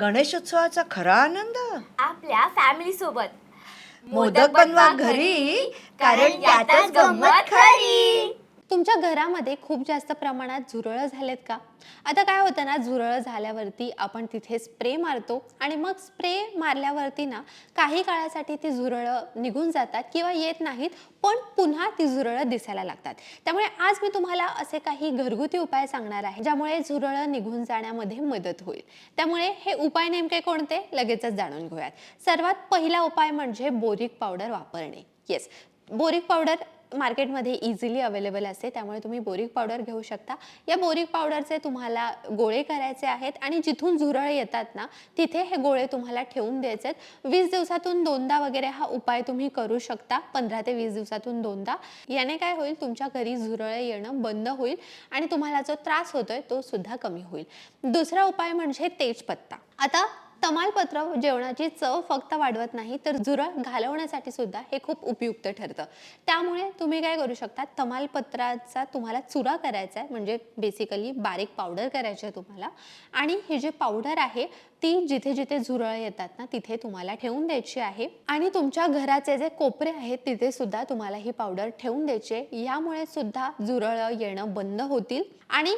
गणेशोत्सवाचा खरा आनंद? आपल्या फॅमिली सोबत. मोदक बनवा घरी कारण त्यातच गंमत खरी. तुमच्या घरामध्ये खूप जास्त प्रमाणात झुरळं झालेत का? आता काय होतं ना झुरळं झाल्यावरती आपण तिथे स्प्रे मारतो आणि मग स्प्रे मारल्यावरती ना काही काळासाठी ती झुरळं निघून जातात किंवा येत नाहीत पण पुन्हा ती झुरळं दिसायला लागतात. त्यामुळे आज मी तुम्हाला असे काही घरगुती उपाय सांगणार आहे ज्यामुळे झुरळं निघून जाण्यामध्ये मदत होईल. त्यामुळे हे उपाय नेमके कोणते? लगेचच जाणून घेऊयात. सर्वात पहिला उपाय म्हणजे बोरिक पावडर वापरणे. येस बोरिक पावडर मार्केटमध्ये इझिली अवेलेबल असते. त्यामुळे तुम्ही बोरिक पावडर घेऊ शकता. या बोरिक पावडरचे तुम्हाला गोळे करायचे आहेत आणि जिथून झुरळ येतात ना तिथे हे गोळे तुम्हाला ठेवून द्यायचे आहेत. वीस दिवसातून दोनदा वगैरे हा उपाय तुम्ही करू शकता. पंधरा ते वीस दिवसातून दोनदा. याने काय होईल तुमच्या घरी झुरळ येणं बंद होईल आणि तुम्हाला जो त्रास होतोय तो सुद्धा कमी होईल. दुसरा उपाय म्हणजे तेजपत्ता. आता तमालपत्र जेवणाची चव फक्त वाढवत नाही तर झुरळ घालवण्यासाठी सुद्धा हे खूप उपयुक्त ठरतं. त्यामुळे तुम्ही काय करू शकता तमालपत्राचा तुम्हाला चुरा करायचा आहे म्हणजे बेसिकली बारीक पावडर करायची आहे तुम्हाला आणि ही जी पावडर आहे ती जिथे जिथे झुरळ येतात ना तिथे तुम्हाला ठेवून द्यायची आहे. आणि तुमच्या घराचे जे कोपरे आहेत तिथे सुद्धा तुम्हाला ही पावडर ठेवून द्यायची यामुळे सुद्धा झुरळ येणं बंद होतील. आणि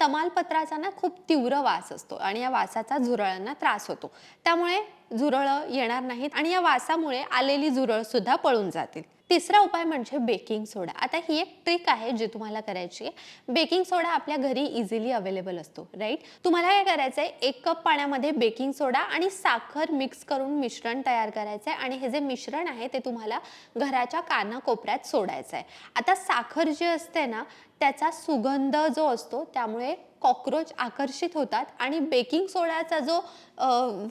तमालपत्राचा ना खूप तीव्र वास असतो आणि या वासाचा झुरळांना त्रास होतो. त्यामुळे झुरळं येणार नाहीत आणि या वासामुळे आलेली झुरळ सुद्धा पळून जातील. तिसरा उपाय म्हणजे बेकिंग सोडा. आता ही एक ट्रिक आहे जी तुम्हाला करायची आहे. बेकिंग सोडा आपल्या घरी इझिली अवेलेबल असतो राईट? तुम्हाला काय करायचं आहे? एक कप पाण्यामध्ये बेकिंग सोडा आणि साखर मिक्स करून मिश्रण तयार करायचं आहे आणि हे जे मिश्रण आहे ते तुम्हाला घराच्या कानाकोपऱ्यात सोडायचं आहे. आता साखर जी असते ना त्याचा सुगंध जो असतो त्यामुळे कॉक्रोच आकर्षित होतात आणि बेकिंग सोड्याचा जो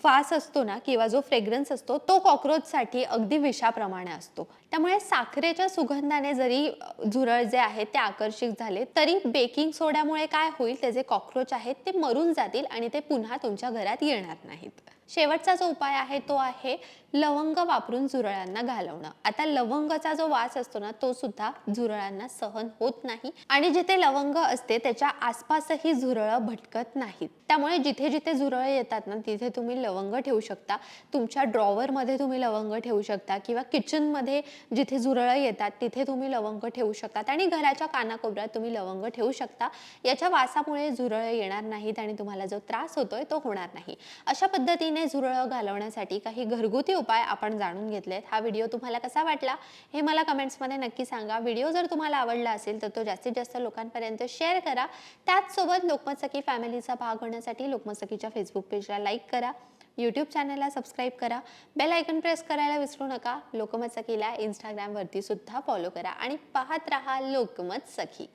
वास असतो ना किंवा जो फ्रेग्रन्स असतो तो कॉक्रोचसाठी अगदी विषाप्रमाणे असतो. त्यामुळे साखरेच्या सुगंधाने जरी झुरळ जे आहेत ते आकर्षित झाले तरी बेकिंग सोड्यामुळे काय होईल ते जे कॉक्रोच आहेत ते मरून जातील आणि ते पुन्हा तुमच्या घरात येणार नाहीत. शेवटचा जो उपाय आहे तो आहे लवंग वापरून झुरळांना घालवणं. आता लवंगाचा जो वास असतो ना तो सुद्धा झुरळांना सहन होत नाही आणि जिथे लवंग असते त्याच्या आसपासही झुरळं भटकत नाहीत. त्यामुळे जिथे जिथे झुरळ येतात ना तिथे तुम्ही लवंग ठेवू शकता. तुमच्या ड्रॉवरमध्ये तुम्ही लवंग ठेवू शकता किंवा किचनमध्ये जिथे झुरळं येतात तिथे तुम्ही लवंग ठेवू शकतात आणि घराच्या कानाकोपऱ्यात तुम्ही लवंग ठेवू शकता. याच्या वासामुळे झुरळ येणार नाहीत आणि तुम्हाला जो त्रास होतोय तो होणार नाही. अशा पद्धतीने झुरळ घालवण्यासाठी काही घरगुती उपाय आपण जाणून घेतलेत. हा व्हिडिओ तुम्हाला कसा वाटला हे मला कमेंट्समध्ये नक्की सांगा. व्हिडिओ जर तुम्हाला आवडला असेल तर तो जास्तीत जास्त लोकांपर्यंत शेअर करा. त्याचसोबत लोकमत सखी फॅमिलीचा भाग होण्यासाठी लोकमत सखीच्या फेसबुक पेजला लाईक करा. यूट्यूब चॅनलला सबस्क्राईब करा. बेल आयकन प्रेस करायला विसरू नका. लोकमत सखीला इंस्टाग्रामवरती सुद्धा फॉलो करा आणि पाहत रहा लोकमत सखी